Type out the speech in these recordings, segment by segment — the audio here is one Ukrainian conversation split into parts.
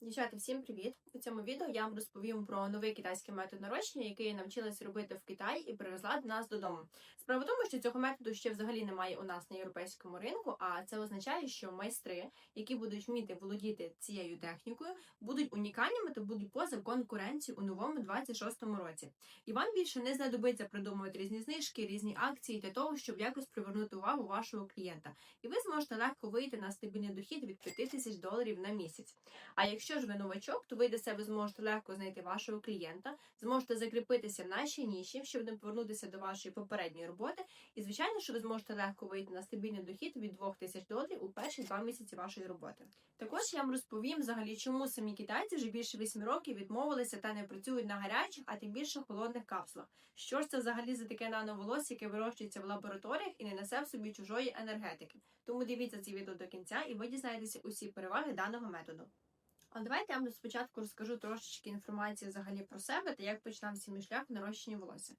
Дівчата, всім привіт! У цьому відео я вам розповім про новий китайський метод нарощення, який я навчилась робити в Китаї і привезла до нас додому. Справа в тому, що цього методу ще взагалі немає у нас на європейському ринку, а це означає, що майстри, які будуть вміти володіти цією технікою, будуть унікальними та будуть поза конкуренцією у новому 26-му році. І вам більше не знадобиться придумувати різні знижки, різні акції для того, щоб якось привернути увагу вашого клієнта. І ви зможете легко вийти на стабільний дохід від 5 тисяч доларів на місяць. А якщо ж ви новачок, то ви для себе зможете легко знайти вашого клієнта, зможете закріпитися в нашій ніші, щоб не повернутися до вашої попередньої роботи. І звичайно, що ви зможете легко вийти на стабільний дохід від 2 тисяч доларів у перші два місяці вашої роботи. Також я вам розповім взагалі, чому самі китайці вже більше 8 років відмовилися та не працюють на гарячих, а тим більше холодних капсулах. Що ж це взагалі за таке нановолосся, яке вирощується в лабораторіях і не несе в собі чужої енергетики? Тому дивіться це відео до кінця, і ви дізнаєтеся усі переваги даного методу. А давайте я вам спочатку розкажу трошечки інформації взагалі про себе та як починався мій шлях в нарощенні волосся.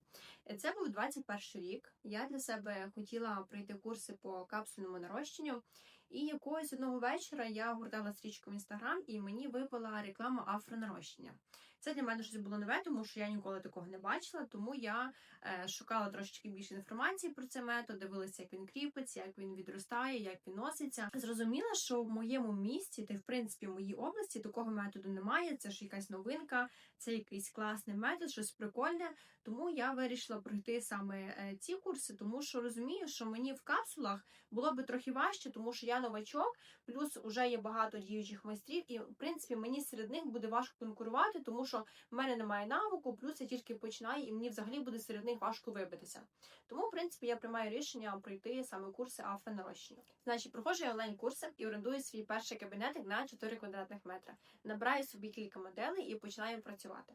Е, Це був 21 рік. Я для себе хотіла пройти курси по капсульному нарощенню. І якогось одного вечора я гуртала стрічку в інстаграм, і мені випала реклама афронарощення. Це для мене щось було нове, тому що я ніколи такого не бачила. Тому я е, шукала трошечки більше інформації про цей метод, дивилася, як він кріпиться, як він відростає, як він носиться. Зрозуміла, що в моєму місті, та в принципі в моїй області такого методу немає. Це ж якась новинка, це якийсь класний метод, щось прикольне. Тому я вирішила пройти саме е, ці курси, тому що розумію, що мені в капсулах було би трохи важче, тому що я новачок, плюс вже є багато діючих майстрів, і в принципі мені серед них буде важко конкурувати, тому що в мене немає навику, плюс я тільки починаю, і мені взагалі буде серед них важко вибитися. Тому, в принципі, я приймаю рішення пройти саме курси автонарощення. Значить, проходжу я онлайн-курси і орендую свій перший кабінетик на 4 квадратних метра. Набираю собі кілька моделей і починаю працювати.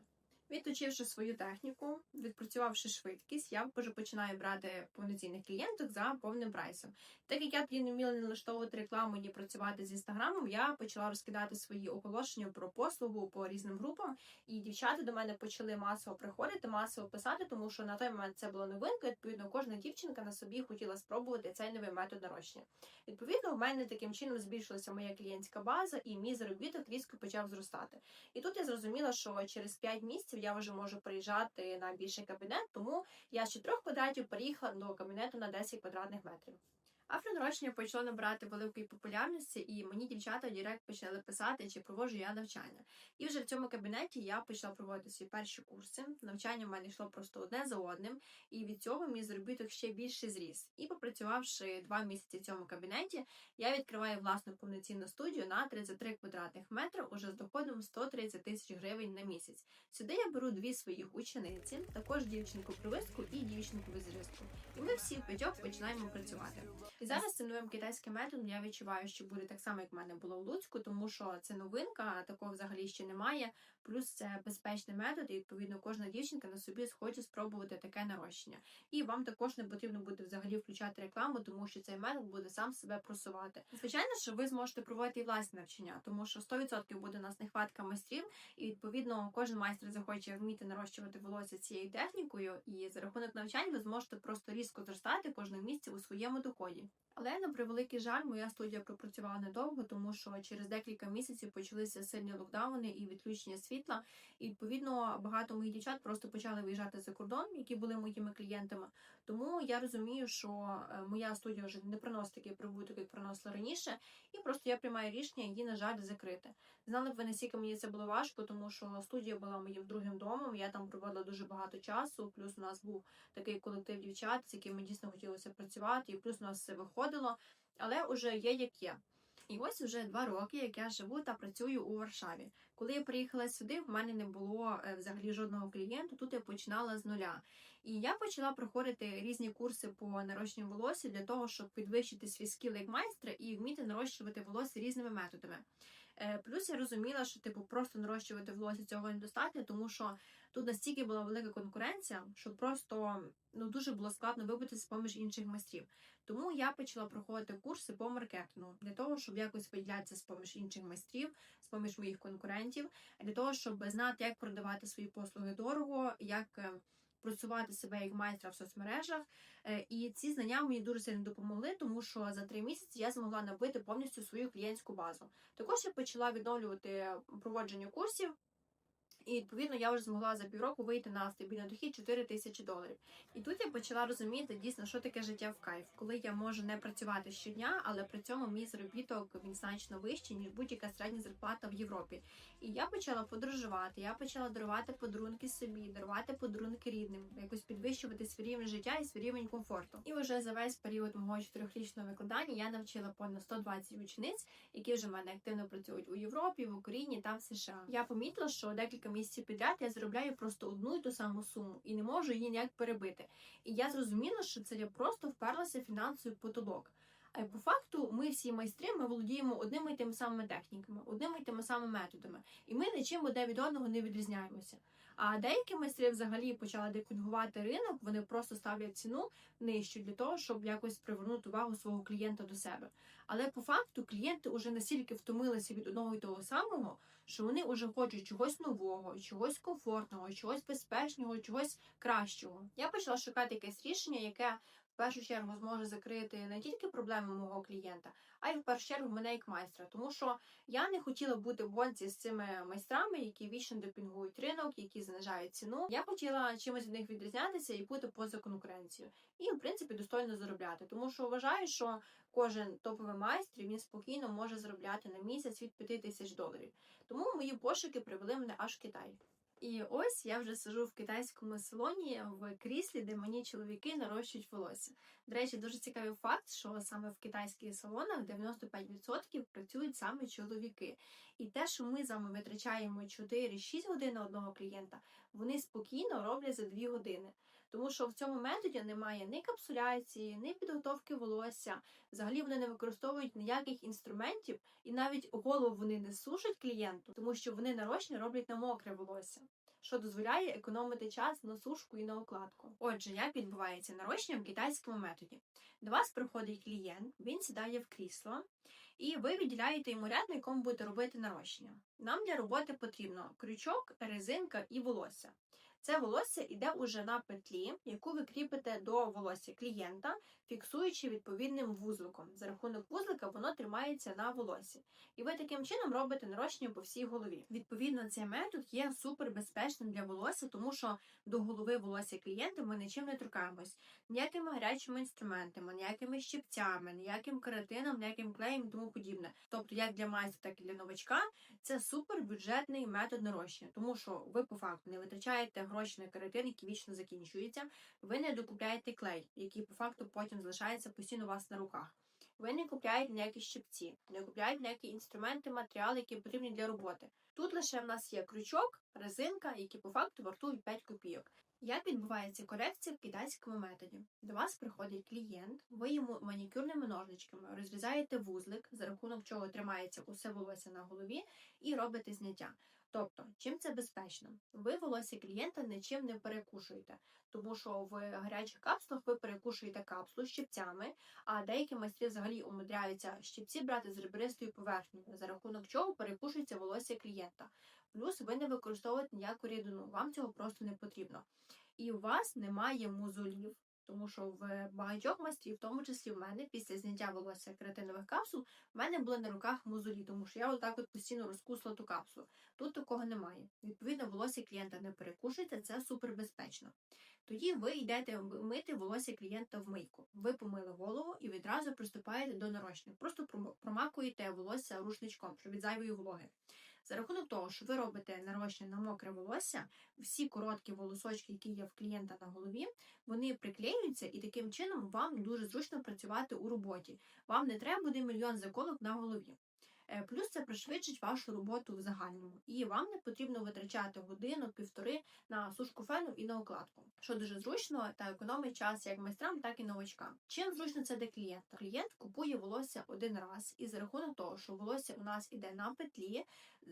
Відточивши свою техніку, відпрацювавши швидкість, я вже починаю брати повноцінних клієнток за повним прайсом. Так як я тоді не вміла налаштовувати рекламу ні працювати з інстаграмом, я почала розкидати свої оголошення про послугу по різним групам, і дівчата до мене почали масово приходити, масово писати, тому що на той момент це було новинка. Відповідно, кожна дівчинка на собі хотіла спробувати цей новий метод нарощення. Відповідно, в мене таким чином збільшилася моя клієнтська база, і мій заробіток різко почав зростати. І тут я зрозуміла, що через 5 місяців я вже можу приїжджати на більший кабінет, тому я з 4 квадратів переїхала до кабінету на 10 квадратних метрів. Афронарощення почало набирати великої популярності, і мені дівчата Директ почали писати, чи проводжу я навчання. І вже в цьому кабінеті я почала проводити свої перші курси. Навчання в мене йшло просто одне за одним, і від цього мій заробіток ще більше зріс. І попрацювавши два місяці в цьому кабінеті, я відкриваю власну повноцінну студію на 33 квадратних метри уже з доходом 130 тисяч гривень на місяць. Сюди я беру дві своїх учениці, також дівчинку-привистку і дівчинку-візажистку. І ми всі п'ятьох починаємо працювати. І зараз цим новим китайським методом я відчуваю, що буде так само, як в мене було в Луцьку, тому що це новинка, такого взагалі ще немає. Плюс це безпечний метод, і відповідно кожна дівчинка на собі схоче спробувати таке нарощення. І вам також не потрібно буде взагалі включати рекламу, тому що цей метод буде сам себе просувати. Звичайно, що ви зможете проводити і власне навчання, тому що 100% буде у нас нехватка майстрів, і відповідно кожен майстер захоче вміти нарощувати волосся цією технікою, і за рахунок навчань ви зможете просто різко зростати кожного місця у своєму доході. Але на превеликий жаль, моя студія пропрацювала недовго, тому що через декілька місяців почалися сильні локдауни і відключення світла. І відповідно багато моїх дівчат просто почали виїжджати за кордон, які були моїми клієнтами. Тому я розумію, що е, моя студія вже не приносить такий прибуток, як приносила раніше, і просто я приймаю рішення її, на жаль, закрити. Знали б ви наскільки мені це було важко, тому що студія була моїм другим домом. Я там проводила дуже багато часу. Плюс у нас був такий колектив дівчат, з якими дійсно хотілося працювати, і плюс у нас виходило, але вже є як є. І ось уже два роки, як я живу та працюю у Варшаві. Коли я приїхала сюди, в мене не було е, взагалі жодного клієнту. Тут я починала з нуля. І я почала проходити різні курси по нарощенню волосся для того, щоб підвищити свій скіл як майстра і вміти нарощувати волосся різними методами. Е, Плюс я розуміла, що типу просто нарощувати волосся цього недостатньо, тому що тут настільки була велика конкуренція, що просто ну дуже було складно вибитися поміж інших майстрів. Тому я почала проходити курси по маркетингу для того, щоб якось виділятися з поміж інших майстрів, з поміж моїх конкурентів, для того, щоб знати, як продавати свої послуги дорого, як е, просувати себе як майстра в соцмережах. Е, І ці знання мені дуже сильно допомогли, тому що за три місяці я змогла набити повністю свою клієнтську базу. Також я почала відновлювати проводження курсів. І відповідно я вже змогла за півроку вийти на стабільний дохід 4 тисячі доларів. І тут я почала розуміти дійсно, що таке життя в кайф, коли я можу не працювати щодня, але при цьому мій заробіток він значно вищий, ніж будь-яка середня зарплата в Європі. І я почала подорожувати, я почала дарувати подарунки собі, дарувати подарунки рідним, якось підвищувати свій рівень життя і свій рівень комфорту. І вже за весь період мого чотирьохрічного викладання я навчила понад 120 учениць, які вже в мене активно працюють у Європі, в Україні та в США. Я помітила, що декілька місяців підряд я заробляю просто одну і ту саму суму і не можу її ніяк перебити. І я зрозуміла, що це я просто вперлася фінансовий потолок. А по факту, ми всі майстри, ми володіємо одними і тими самими техніками, одними і тими самими методами, і ми нічим одне від одного не відрізняємося. А деякі майстри взагалі почали деконгувати ринок, вони просто ставлять ціну нижчу для того, щоб якось привернути увагу свого клієнта до себе. Але по факту клієнти вже настільки втомилися від одного і того самого, що вони вже хочуть чогось нового, чогось комфортного, чогось безпечного, чогось кращого. Я почала шукати якесь рішення, яке в першу чергу зможе закрити не тільки проблеми мого клієнта, а й в першу чергу мене як майстра. Тому що я не хотіла бути в гонці з цими майстрами, які вічно депінгують ринок, які знижають ціну. Я хотіла чимось від них відрізнятися і бути поза конкуренцією. І, в принципі, достойно заробляти. Тому що вважаю, що кожен топовий майстер він спокійно може заробляти на місяць від 5 тисяч доларів. Тому мої пошуки привели мене аж в Китай. І ось я вже сижу в китайському салоні в кріслі, де мені чоловіки нарощують волосся. До речі, дуже цікавий факт, що саме в китайських салонах 95% працюють саме чоловіки. І те, що ми з вами витрачаємо 4-6 годин одного клієнта, вони спокійно роблять за 2 години. Тому що в цьому методі немає ні капсуляції, ні підготовки волосся. Взагалі вони не використовують ніяких інструментів, і навіть голову вони не сушать клієнту, тому що вони нарощення роблять на мокре волосся. Що дозволяє економити час на сушку і на укладку. Отже, як відбувається нарощення в китайському методі? До вас приходить клієнт, він сідає в крісло, і ви відділяєте йому ряд, на якому будете робити нарощення. Нам для роботи потрібно крючок, резинка і волосся. Це волосся йде уже на петлі, яку ви кріпите до волосся клієнта, фіксуючи відповідним вузликом. За рахунок вузлика воно тримається на волосі. І ви таким чином робите нарощення по всій голові. Відповідно, цей метод є супер безпечним для волосся, тому що до голови волосся клієнта ми нічим не торкаємось. Ніякими гарячими інструментами, ніякими щипцями, ніяким каратином, ніяким клеєм і тому подібне. Тобто, як для майстра, так і для новачка, це супер бюджетний метод нарощення, тому що ви по факту не витрачаєте гроші на каратин, який вічно закінчується. Ви не докупляєте клей, який по факту потім залишається постійно у вас на руках. Ви не купляєте ніякі щипці, не купляєте ніякі інструменти, матеріали, які потрібні для роботи. Тут лише в нас є крючок, резинка, які по факту вартують 5 копійок. Як відбувається корекція в китайському методі? До вас приходить клієнт, ви йому манікюрними ножничками розрізаєте вузлик, за рахунок чого тримається усе волосся на голові, і робите зняття. Тобто, чим це безпечно? Ви волосся клієнта нічим не перекушуєте, тому що в гарячих капсулах ви перекушуєте капсулу щипцями, а деякі майстри взагалі умудряються щипці брати з ребристою поверхнею, за рахунок чого перекушується волосся клієнта. Плюс ви не використовуєте ніяку рідину, вам цього просто не потрібно. І у вас немає мозолів. Тому що в багатьох майстрів, в тому числі в мене, після зняття волосся кератинових капсул, в мене були на руках мозолі, тому що я отак от постійно розкусила ту капсулу. Тут такого немає. Відповідно, волосся клієнта не перекушується, це супер безпечно. Тоді ви йдете мити волосся клієнта в мийку. Ви помили голову і відразу приступаєте до нарощення. Просто промакуєте волосся рушничком, щоб від зайвої вологи. За рахунок того, що ви робите нарощення на мокре волосся, всі короткі волосочки, які є в клієнта на голові, вони приклеюються, і таким чином вам дуже зручно працювати у роботі. Вам не треба буде мільйон заколок на голові. Е, Плюс це пришвидшить вашу роботу в загальному, і вам не потрібно витрачати годину-півтори на сушку фену і на укладку, що дуже зручно та економить час як майстрам, так і новачкам. Чим зручно це для клієнта? Клієнт купує волосся один раз, і за рахунок того, що волосся у нас іде на петлі,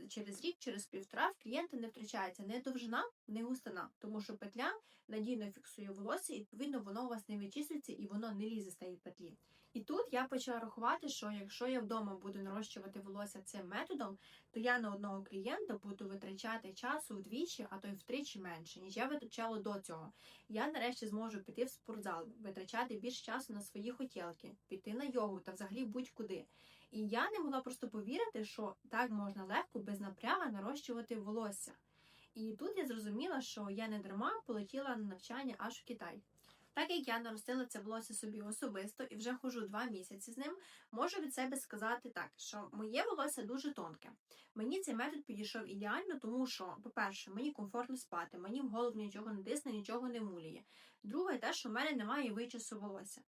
через рік, через півтора в клієнта не втрачається не довжина, не густина, тому що петля надійно фіксує волосся, і відповідно воно у вас не відчислюється і воно не лізе з цієї петлі. І тут я почала рахувати, що якщо я вдома буду нарощувати волосся цим методом, то я на одного клієнта буду витрачати часу вдвічі, а то й втричі менше, ніж я витрачала до цього. Я нарешті зможу піти в спортзал, витрачати більше часу на свої хотілки, піти на йогу та взагалі будь-куди. І я не могла просто повірити, що так можна легко без напряга нарощувати волосся. І тут я зрозуміла, що я не дарма полетіла на навчання аж в Китай. Так як я наростила це волосся собі особисто і вже ходжу два місяці з ним, можу від себе сказати так, що моє волосся дуже тонке. Мені цей метод підійшов ідеально, тому що, по-перше, мені комфортно спати, мені в голову нічого не тисне, нічого не муліє. Друге, те, що в мене немає вичасу волосся.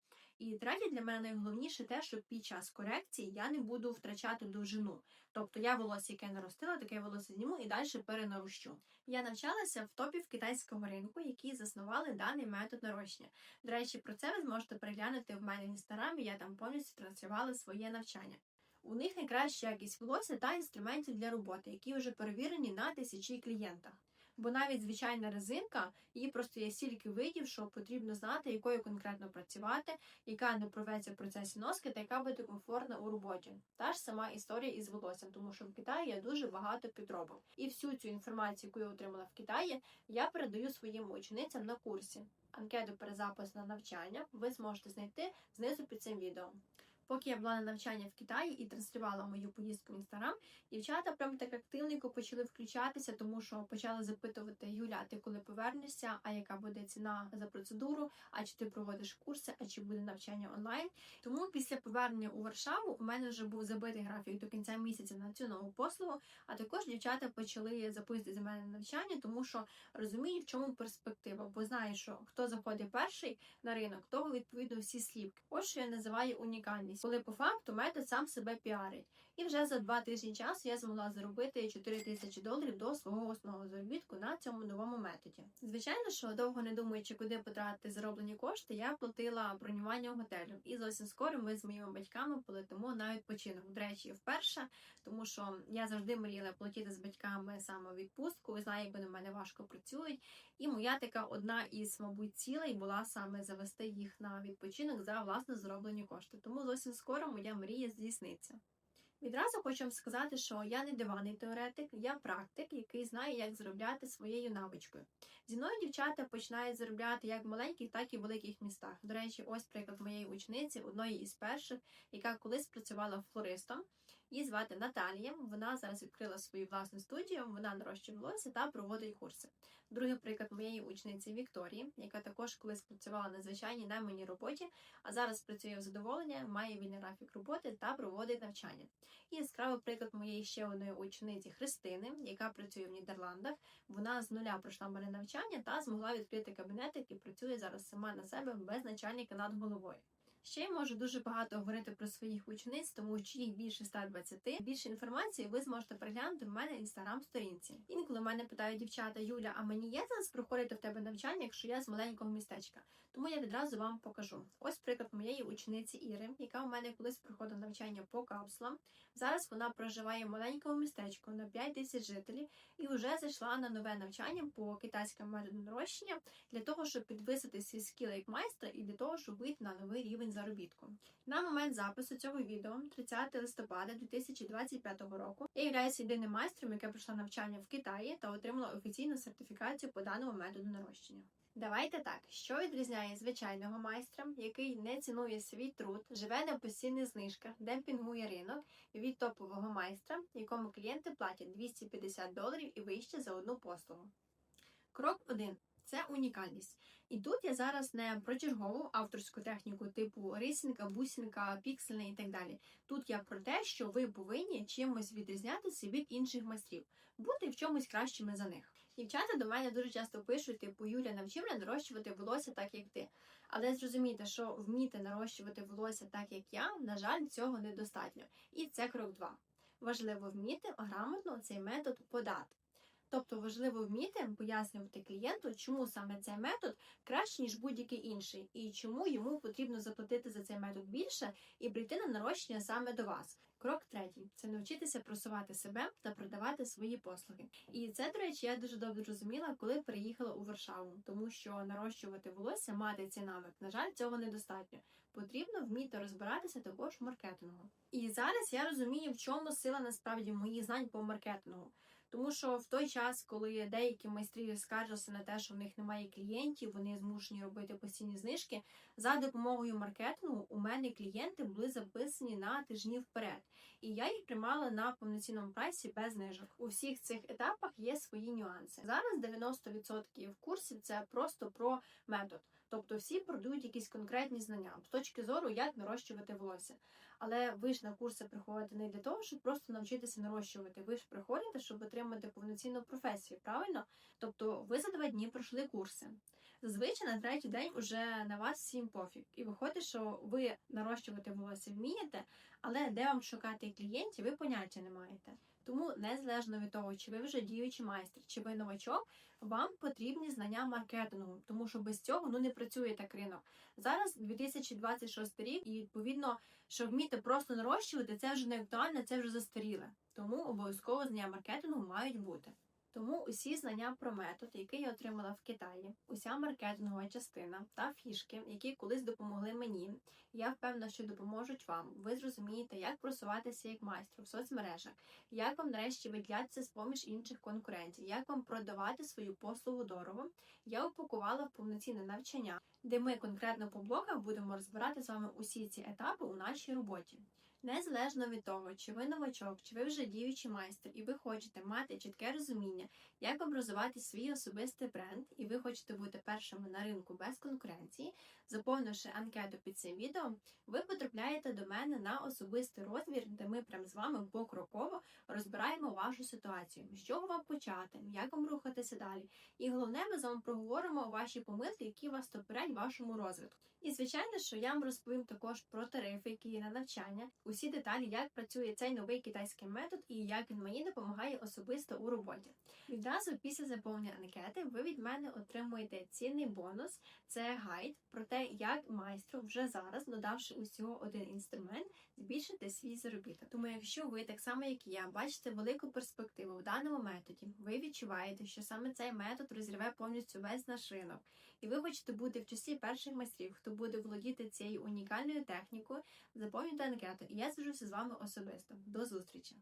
І третє для мене найголовніше те, що під час корекції я не буду втрачати довжину. Тобто я волосся, яке наростила, таке волосся зніму і далі перенарощу. Я навчалася в топів китайського ринку, які заснували даний метод нарощення. До речі, про це ви зможете переглянути в мене в інстаграмі. Я там повністю транслювала своє навчання. У них найкраща якість волосся та інструментів для роботи, які вже перевірені на тисячі клієнтах. Бо навіть звичайна резинка, її просто є стільки видів, що потрібно знати, якою конкретно працювати, яка не проветься в процесі носки, та яка буде комфортна у роботі. Та ж сама історія із волоссям, тому що в Китаї є дуже багато підробок. І всю цю інформацію, яку я отримала в Китаї, я передаю своїм ученицям на курсі. Анкету перезапис на навчання ви зможете знайти знизу під цим відео. Поки я була на навчанні в Китаї і транслювала мою поїздку в інстаграм, дівчата прям так активненько почали включатися, тому що почали запитувати Юля, ти коли повернешся, а яка буде ціна за процедуру, а чи ти проводиш курси, а чи буде навчання онлайн. Тому після повернення у Варшаву у мене вже був забитий графік до кінця місяця на цю нову послугу. А також дівчата почали записувати за мене навчання, тому що розуміють, в чому перспектива, бо знають, що хто заходить перший на ринок, того відповідно всі слівки. Ось що я називаю унікальність, коли по факту метод сам себе піарить. І вже за два тижні часу я змогла заробити 4 тисячі доларів до свого основного заробітку на цьому новому методі. Звичайно, що довго не думаючи, куди потратити зароблені кошти, я платила бронювання готелю. І зовсім скоро ми з моїми батьками полетимо на відпочинок. До речі, вперше, тому що я завжди мріяла полетіти з батьками саме відпустку. Ви знаєте, як вони в мене важко працюють. І моя така одна із, мабуть, цілей була саме завести їх на відпочинок за власне зароблені кошти. Тому зовсім скоро моя мрія здійсниться. Відразу хочу вам сказати, що я не диваний теоретик, я практик, який знає, як заробляти своєю навичкою. Зі мною дівчата починають заробляти як в маленьких, так і в великих містах. До речі, ось приклад моєї учениці, одної із перших, яка колись працювала флористом. Її звати Наталія. Вона зараз відкрила свою власну студію, вона нарощує волосся та проводить курси. Другий приклад моєї учениці Вікторії, яка також колись працювала на звичайній найманій роботі, а зараз працює в задоволення, має вільний графік роботи та проводить навчання. І яскравий приклад моєї ще одної учениці Христини, яка працює в Нідерландах. Вона з нуля пройшла мене навчання та змогла відкрити кабінетик і працює зараз сама на себе без начальника над головою. Ще я можу дуже багато говорити про своїх учениць, тому що їх більше 120. Більше інформації ви зможете приглянути в мене інстаграм-сторінці. Інколи мене питають дівчата Юля, а мені є зараз проходити в тебе навчання, якщо я з маленького містечка. Тому я відразу вам покажу. Ось приклад моєї учениці Іри, яка у мене колись проходила навчання по капсулам. Зараз вона проживає в маленькому містечку на 5 тисяч жителів і вже зайшла на нове навчання по китайському методу нарощення для того, щоб підвисити свій скіл як майстра і для того, щоб вийти на новий рівень заробітку. На момент запису цього відео, 30 листопада 2025 року, я являюся єдиним майстром, яке пройшло навчання в Китаї та отримала офіційну сертифікацію по даному методу нарощення. Давайте так, що відрізняє звичайного майстра, який не цінує свій труд, живе на постійних знижках, демпінгує ринок від топового майстра, якому клієнти платять 250 доларів і вище за одну послугу. Крок 1. Це унікальність. І тут я зараз не про чергову авторську техніку типу рисінка, бусінка, піксельна і так далі. Тут я про те, що ви повинні чимось відрізнятися від інших майстрів, бути в чомусь кращими за них. Дівчата до мене дуже часто пишуть, типу Юля, навчи мене нарощувати волосся так, як ти. Але зрозумійте, що вміти нарощувати волосся так, як я, на жаль, цього недостатньо. І це крок 2. Важливо вміти грамотно цей метод подати. Тобто важливо вміти пояснювати клієнту, чому саме цей метод краще, ніж будь-який інший, і чому йому потрібно заплатити за цей метод більше і прийти на нарощення саме до вас. Крок третій це навчитися просувати себе та продавати свої послуги. І це, до речі, я дуже добре розуміла, коли приїхала у Варшаву, тому що нарощувати волосся, мати ці навик, на жаль, цього недостатньо. Потрібно вміти розбиратися також в маркетингу. І зараз я розумію, в чому сила насправді моїх знань по маркетингу. Тому що в той час, коли деякі майстрі скаржилися на те, що в них немає клієнтів, вони змушені робити постійні знижки. За допомогою маркетингу у мене клієнти були записані на тижні вперед, і я їх тримала на повноцінному прайсі без знижок. У всіх цих етапах є свої нюанси. Зараз 90% курсів це просто про метод. Тобто всі продають якісь конкретні знання з точки зору, як нарощувати волосся. Але ви ж на курси приходите не для того, щоб просто навчитися нарощувати. Ви ж приходите, щоб отримати повноцінну професію, правильно? Тобто ви за два дні пройшли курси. Зазвичай на третій день уже на вас всім пофіг. І виходить, що ви нарощувати волосся вмієте, але де вам шукати клієнтів, ви поняття не маєте. Тому незалежно від того, чи ви вже діючий майстер, чи ви новачок, вам потрібні знання маркетингу, тому що без цього ну не працює так ринок. Зараз 2026 рік, і відповідно, що вміти просто нарощувати, це вже не актуально, це вже застаріле. Тому обов'язково знання маркетингу мають бути. Тому усі знання про метод, який я отримала в Китаї, уся маркетингова частина та фішки, які колись допомогли мені, я впевнена, що допоможуть вам. Ви зрозумієте, як просуватися як майстру в соцмережах, як вам нарешті виділятися з поміж інших конкурентів, як вам продавати свою послугу дорого. Я упакувала в повноцінне навчання, де ми конкретно по блоках будемо розбирати з вами усі ці етапи у нашій роботі. Незалежно від того, чи ви новачок, чи ви вже діючий майстер, і ви хочете мати чітке розуміння, як образувати свій особистий бренд, і ви хочете бути першими на ринку без конкуренції, заповнивши анкету під цим відео, ви потрапляєте до мене на особистий розбір, де ми прям з вами покроково розбираємо вашу ситуацію, з чого вам почати, як вам рухатися далі. І головне, ми з вами проговоримо ваші помилки, які вас топерять вашому розвитку. І звичайно, що я вам розповім також про тарифи, які є на навчання, усі деталі, як працює цей новий китайський метод і як він мені допомагає особисто у роботі. Відразу після заповнення анкети ви від мене отримуєте цінний бонус. Це гайд про те, як майстру вже зараз, додавши усього один інструмент, збільшити свій заробіток. Тому, якщо ви так само, як і я, бачите велику перспективу в даному методі, ви відчуваєте, що саме цей метод розірве повністю весь наш ринок, і ви хочете бути в числі перших майстрів, хто буде володіти цією унікальною технікою, заповнюйте анкету, і я зв'яжуся з вами особисто. До зустрічі!